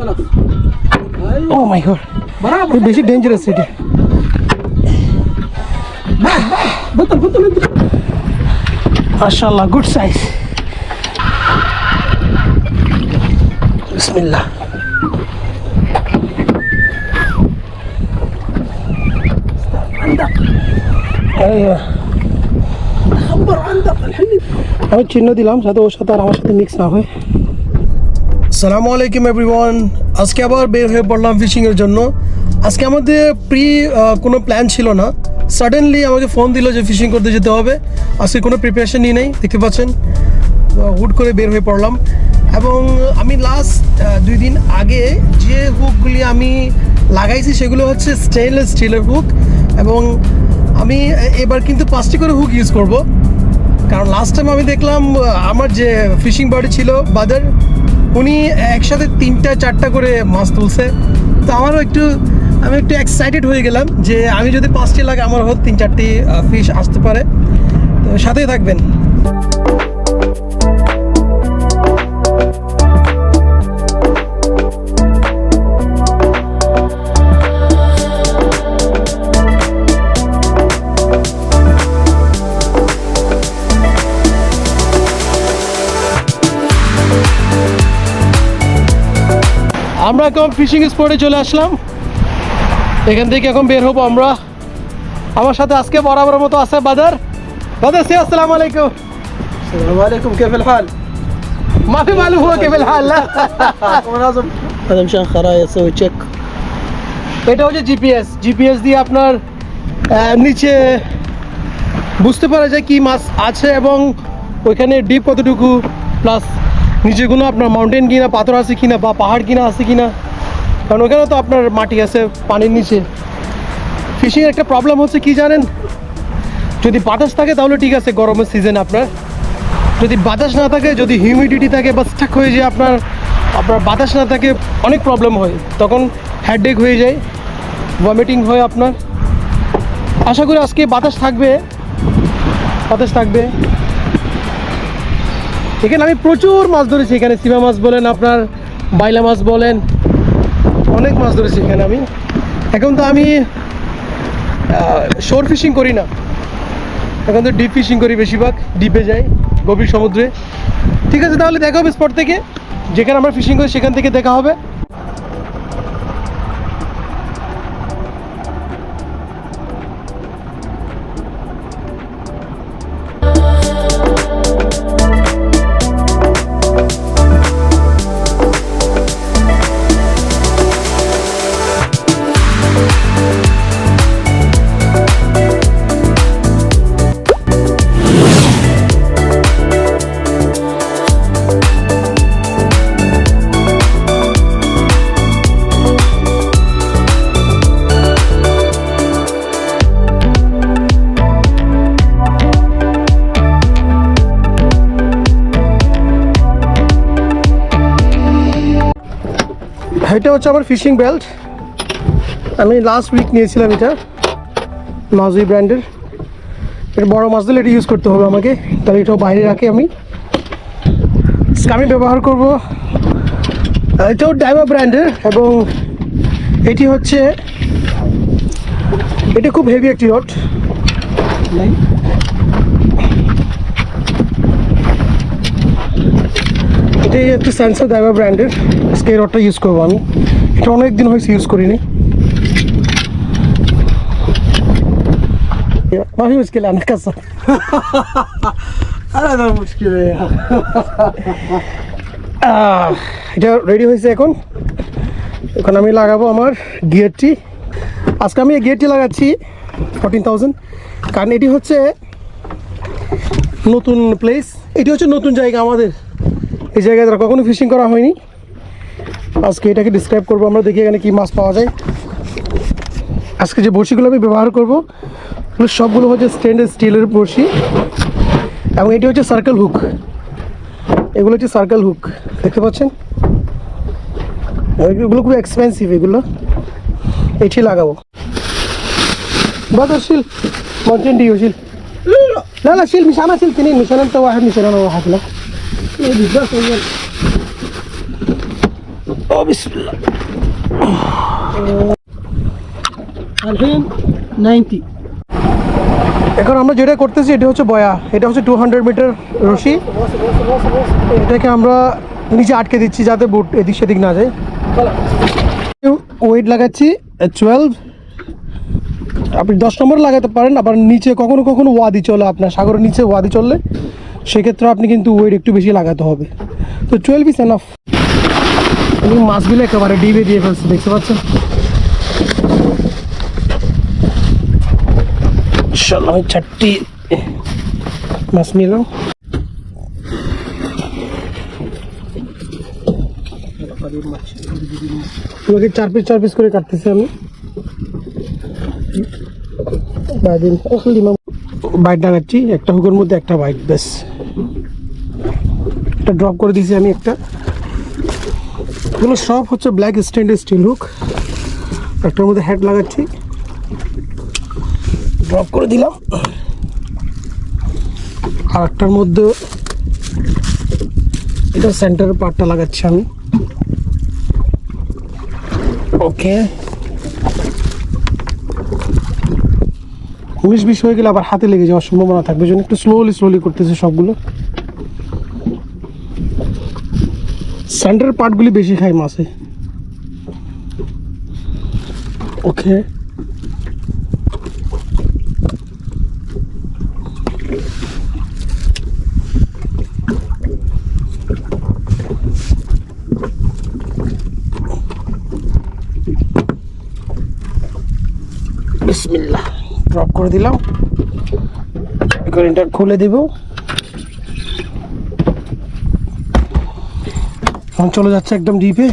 चलो oh my God बराबर ये बेसी डेंजरस है बतल बतल माशाल्लाह गुड साइज़ बिस्मिल्लाह ايوه خبر عندك الحين اول شيء نودي لامس هذا وش هذا راح ميكس ناوي সালামু আলাইকুম এভরিওয়ান আজকে আবার বের হয়ে পড়লাম ফিশিংয়ের জন্য। আজকে আমাদের প্রি কোনো প্ল্যান ছিল না। সাডেনলি আমাকে ফোন দিল যে ফিশিং করতে যেতে হবে। আজকে কোনো প্রিপারেশন নিই নাই দেখতে পাচ্ছেন? হুট করে বের হয়ে পড়লাম। এবং আমি লাস্ট দুই দিন আগে যে হুকগুলি আমি লাগাইছি সেগুলো হচ্ছে স্টেনলেস স্টিলের হুক এবং আমি এবার কিন্তু পাঁচটি করে হুক ইউজ করব। কারণ লাস্ট টাইম আমি দেখলাম আমার যে ফিশিং বাড়ি ছিল বাদার উনি একসাথে তিনটা, চারটা করে মাছ তুলছে। তো আমারও একটু, আমি একটু এক্সাইটেড হয়ে গেলাম যে আমি যদি পাঁচটি লাগে আমার হোক তিন, চারটি ফিশ আসতে পারে। তো সাথেই থাকবেন। আমরা এখন ফিশিং স্পটে চলে আসলাম। এখান থেকে এখন বের হব আমরা। আমার সাথে আজকে বরাবর মতো আছে বাজার বাদার সে আসসালামু আলাইকুম। আসসালামু আলাইকুম হাল? মাফি মালু হো কেফেল হাল? আদম শাহ খারা এসে চেক এটা হচ্ছে জিপিএস জিপিএস দিয়ে আপনার নিচে বুঝতে পারা যায় কি মাছ আছে এবং ওইখানে ডিপ কতটুকু প্লাস নিচেগুলো আপনার মাউন্টেন কিনা, পাথর আছে কিনা বা পাহাড় কিনা আছে কিনা, কারণ ওখানে তো আপনার মাটি আছে পানির নিচে। ফিশিং একটা প্রবলেম হচ্ছে কি জানেন? যদি বাতাস থাকে তাহলে ঠিক আছে, গরমের সিজন আপনার। যদি বাতাস না থাকে, যদি হিউমিডিটি থাকে বা স্টাক হয়ে যায় আপনার আপনার বাতাস না থাকে, অনেক প্রবলেম হয়। তখন হেডেক হয়ে যায় ভমিটিং হয় আপনার। আশা করি আজকে বাতাস থাকবে বাতাস থাকবে। এখানে আমি প্রচুর মাছ ধরেছি। এখানে সিমা মাছ বলেন, আপনার বাইলা মাছ বলেন, অনেক মাছ ধরেছি এখানে আমি। এখন তো আমি শোর ফিশিং করি না। এখন তো ডিপ ফিশিং করি বেশিরভাগ ডিপে যাই, গভীর সমুদ্রে। ঠিক আছে, তাহলে দেখা হবে স্পট থেকে। যেখানে আমরা ফিশিং করি, সেখান থেকে দেখা হবে। হচ্ছে আমার ফিশিং বেল্ট আমি লাস্ট উইক নিয়েছিলাম এটা মাজুই ব্র্যান্ডের এটা বড়ো মাছ দিলে এটা ইউজ করতে হবে আমাকে, তাহলে এটাও বাইরে রাখি আমি। আমি ব্যবহার করব, এটাও ডাইমা ব্র্যান্ডের এবং এটি হচ্ছে, এটা খুব হেভি একটি রড এটাই একটু স্যামসাং ডাইমা ব্র্যান্ডের আজকে এই রডটা ইউজ করবো আমি এটা অনেক দিন হয়েছে ইউজ করিনি ما في مشكلة أنا كسر هذا المشكلة يا أخي আহ, এটা রেডি হয়েছে এখন এখন আমি লাগাবো আমার গিয়ারটি আজকে আমি এই গিয়ারটি লাগাচ্ছি ফোরটিন থাউজেন্ড কারণ এটি হচ্ছে নতুন প্লেস এটি হচ্ছে নতুন জায়গা আমাদের এই জায়গায় তারা কখনো ফিশিং করা হয়নি। আজকে এটাকে ডিসক্রাইব করব, আমরা দেখি এখানে কি মাছ পাওয়া যায়। আজকে যে বড়শিগুলো আমি ব্যবহার করব সবগুলো হচ্ছে স্ট্যান্ডার্ড স্টিলের বড়শি। এবং এটি হচ্ছে সার্কেল হুক এগুলো হচ্ছে সার্কেল হুক দেখতে পাচ্ছেন? এগুলো খুব এক্সপেন্সিভ এগুলো। এটি লাগাবো। বাদর শিল মন্টেন ডিও না না, শিল মিশানা, শিল তিনি মিশানান তো ওয়াহিদ মিশানান ওয়াহিদ এখন আমরা যেটা করতেছি, এটা হচ্ছে বয়া। এটা হচ্ছে টু হান্ড্রেড মিটার রশি। এটাকে আমরা নিচে আটকে দিচ্ছি যাতে বুট এদিক সেদিক না যায়। ওয়েট লাগাচ্ছি টুয়েলভ আপনি দশ নম্বর লাগাতে পারেন, আবার নিচে কখনো কখনো ওয়াদি চলে আপনার, সাগরের নিচে ওয়াদি চললে। সেক্ষেত্রে আপনি কিন্তু ওয়েট একটু বেশি লাগাতে হবে। তো টুয়েলভ ইস এনাফ আমি মাছগুলো একেবারে ডিবে দিয়ে ফেলছি, দেখতে পাচ্ছেন? চলো আমি চারটি মাছ নিলাম। তোমাকে চার পিস চার পিস করে কাটতেছি আমি। বাইট ডাঙাচ্ছি একটা হুকের মধ্যে, একটা বাইট ব্যাস। একটা ড্রপ করে দিয়েছি আমি একটা। এগুলো সব হচ্ছে ব্ল্যাক স্টেনলেস স্টিল হুক একটার মধ্যে হেড লাগাচ্ছি। ড্রপ করে দিলাম। আর একটার মধ্যে এটা সেন্টারের পার্টটা লাগাচ্ছি আমি। ওকে উনিশ বিশ হয়ে গেলে আবার হাতে লেগে যাওয়ার সম্ভাবনা থাকবে। জন্য একটু স্লোলি স্লোলি করতেছে সবগুলো। সেন্টারের পার্টগুলি বেশি খায় মাছে ওকে বিসমিল্লাহ। ড্রপ করে দিলাম। এখন এটা খুলে দিব। চলে যাচ্ছে একদম ডিপে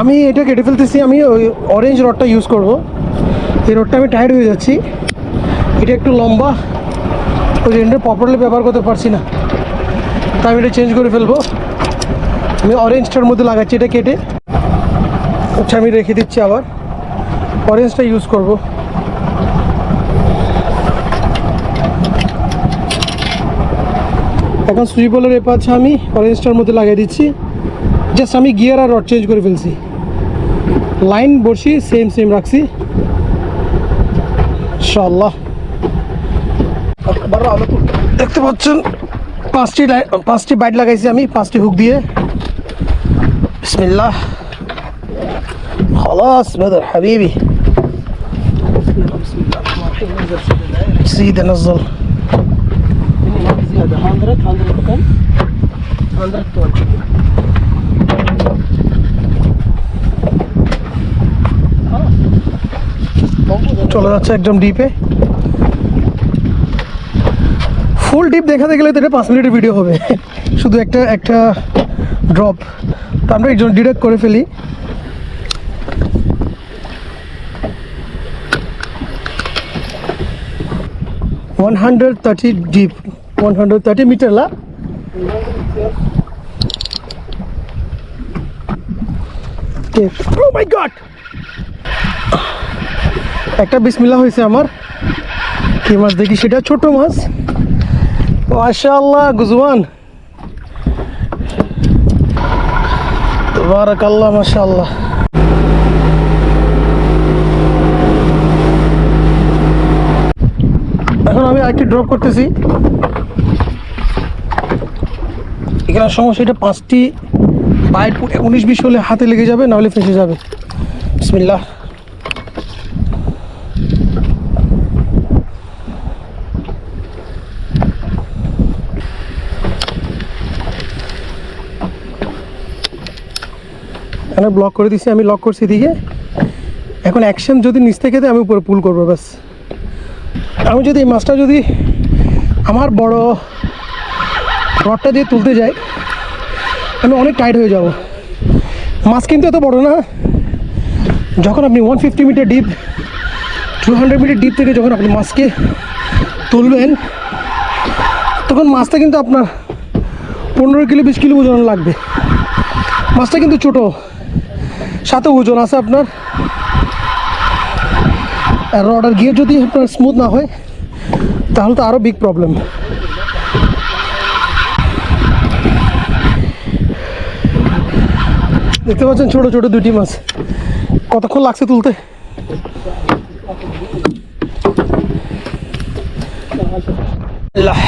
আমি এটা কেটে ফেলতেছি, আমি ওই অরেঞ্জ রডটা ইউজ করব। এই রডটা আমি টায়ার্ড হয়ে যাচ্ছি। এটা একটু লম্বা। ওই রেন্ডে প্রপারলি ব্যবহার করতে পারছি না। তাই আমি এটা চেঞ্জ করে ফেলব। আমি অরেঞ্জটার মধ্যে লাগাচ্ছি এটা কেটে। আচ্ছা আমি রেখে দিচ্ছি আবার। অরেঞ্জটা ইউজ করব। এখন সুইচ বলের পাচ্ছে আমি অরেঞ্জটার মধ্যে লাগিয়ে দিচ্ছি। জাস্ট আমি গিয়ার আর রড চেঞ্জ করে ফেলছি। লাইন বসি সেম সেম রাখছি। ইনশাআল্লাহ। দেখতে পাচ্ছেন পাঁচটি পাঁচটি বাইট লাগাইছি আমি পাঁচটি হুক দিয়ে। বিসমিল্লাহ। خلاص بدر حبيبي سيدي نزل زيادة 100 110 120 চলে যাচ্ছে একদম ডিপে ফুল ডিপ দেখাতে গেলে তো এটা পাঁচ মিনিটের ভিডিও হবে শুধু একটা একটা ড্রপ তো আমরা এই জন্য ডিরেক্ট করে ফেলি One hundred thirty deep one hundred thirty metre লা ও মাই গড একটা বিসমিল্লা হয়েছে আমার কি মাছ দেখি সেটা ছোট মাছ মাশাআল্লাহ গুজওয়ান বারাকাল্লাহ মাশাআল্লাহ এখন আমি আরেকটি ড্রপ করতেছি। এখানে সমস্যা এটা পাঁচটি বাইট উনিশ বিশ হলে হাতে লেগে যাবে নাহলে ফেসে যাবে। বিসমিল্লাহ। এখানে ব্লক করে দিছি, আমি লক করছি দিকে এখন অ্যাকশন যদি নিচ থেকে দেয়, আমি উপরে পুল করব, ব্যাস। আমি যদি এই মাছটা যদি আমার বড় রডটা দিয়ে তুলতে যাই আমি অনেক টাইট হয়ে যাব। মাছ কিন্তু এত বড় না। যখন আপনি one fifty metre deep two hundred metre deep থেকে যখন আপনি মাছকে তুলবেন, তখন মাছটা কিন্তু আপনার পনেরো কিলো, বিশ কিলো ওজন লাগবে। মাছটা কিন্তু ছোটো। সাথে ওজন আছে আপনার রডার গিয়ে যদি আপনার স্মুথ না হয়, তাহলে তো আরও বিগ প্রবলেম দেখতে পাচ্ছেন ছোটো ছোটো দুটি মাছ। কতক্ষণ লাগছে তুলতে? আল্লাহ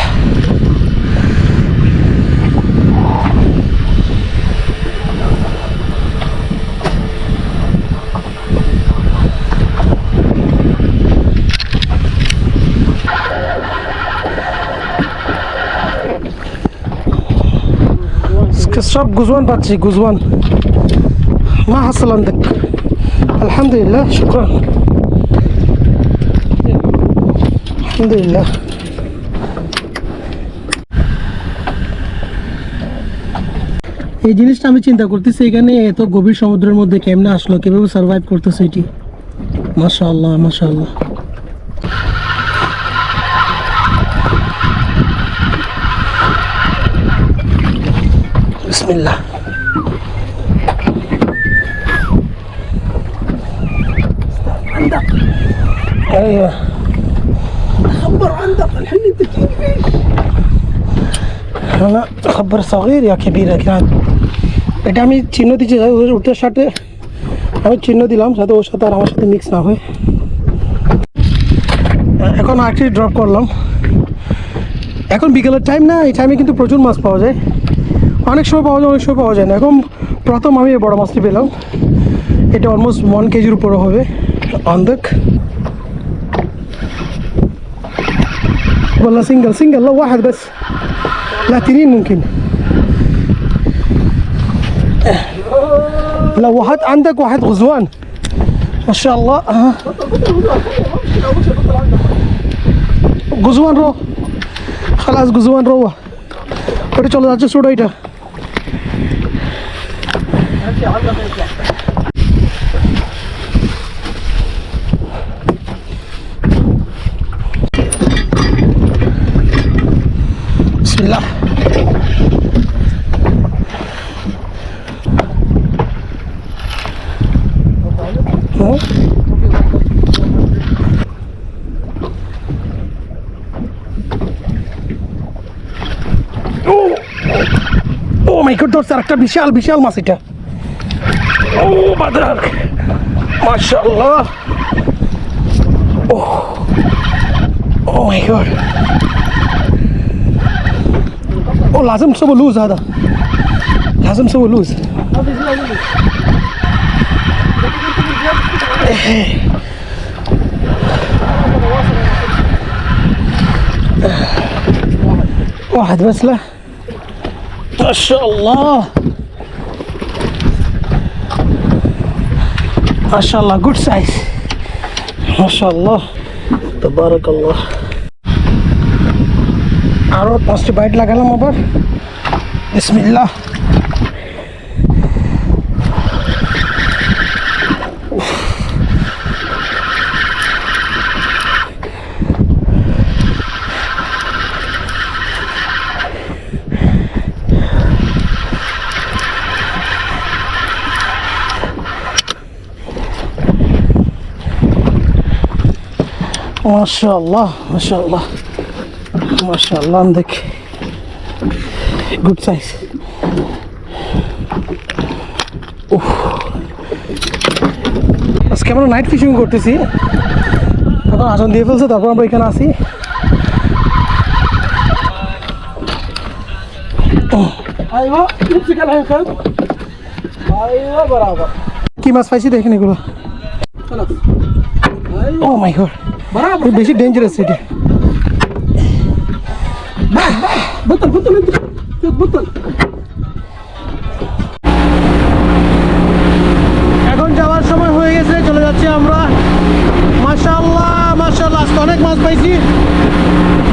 সব গুজবান পাচ্ছি, গুজওয়ান। মা হাসালাম দেখ। আলহামদুলিল্লাহ শুক্র আলহামদুলিল্লাহ। এই জিনিসটা আমি চিন্তা করতেছি, এখানে এত গভীর সমুদ্রের মধ্যে কেমনে আসলো, কীভাবে সার্ভাইভ করতেছে এটি? মাসা আল্লাহ মাসা আল্লাহ بسم الله ايوه خبر عندك الحين انت انا خبر صغير يا كبير يا كلام এটা আমি চিহ্ন দিচ্ছি যাতে ওর ওটার সাথে আমি চিহ্ন দিলাম যাতে ওর সাথে আর আমার সাথে মিক্স না হয় এখন আরেকটি ড্রপ করলাম এখন বিকেলের টাইম না এই টাইমে কিন্তু প্রচুর মাছ পাওয়া যায় অনেক সময় পাওয়া যায় অনেক সময় পাওয়া যায় না এখন প্রথম আমি এই বড় মাছটি পেলাম এটা অলমোস্ট ওয়ান কেজির উপরে হবে অন্ধক والله سنجل سنجل لا واحد بس لا تنين ممكن لو واحد عندك واحد غزوان ما شاء الله آه. غزوان رو خلاص غزوان رو ওটা চলে যাচ্ছে ছোটো এটা বিসমিল্লাহ হ্যাঁ ও মাই গড ধরছে একটা বিশাল বিশাল মাছ এটা ما ما شاء الله. أوه. أوه ماي جاد أوه لازم نسوي لوز هذا. لازم نسوي لوز إيه. واحد بس له ما شاء الله. মাশাল্লাহ গুড সাইজ মাশাল্লাহ তবারকাল্লাহ। আরও পাঁচটি বাইট লাগালাম আবার। বিসমিল্লাহ। মাশাল্লাহ মাশাল্লাহ মাশাল্লাহ দেখ। গুড সাইজ আজকে আমরা নাইট ফিশিং করতেছি। তখন আসন দিয়ে ফেলছে তারপর আমরা এখানে আসি কি মাছ পাইছি দেখেন এগুলো। ও মাই গড বরাবর বেশি ডেঞ্জারাস এটা বোতল বোতল বোতল এখন যাওয়ার সময় হয়ে গেছে চলে যাচ্ছি আমরা। মাশাল্লাহ মাশাল্লাহ আজকে অনেক মাছ পাইছি।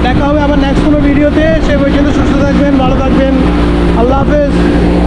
দেখা হবে আবার নেক্সট কোনো ভিডিওতে সে পর্যন্ত সুস্থ থাকবেন ভালো থাকবেন। আল্লাহ হাফেজ।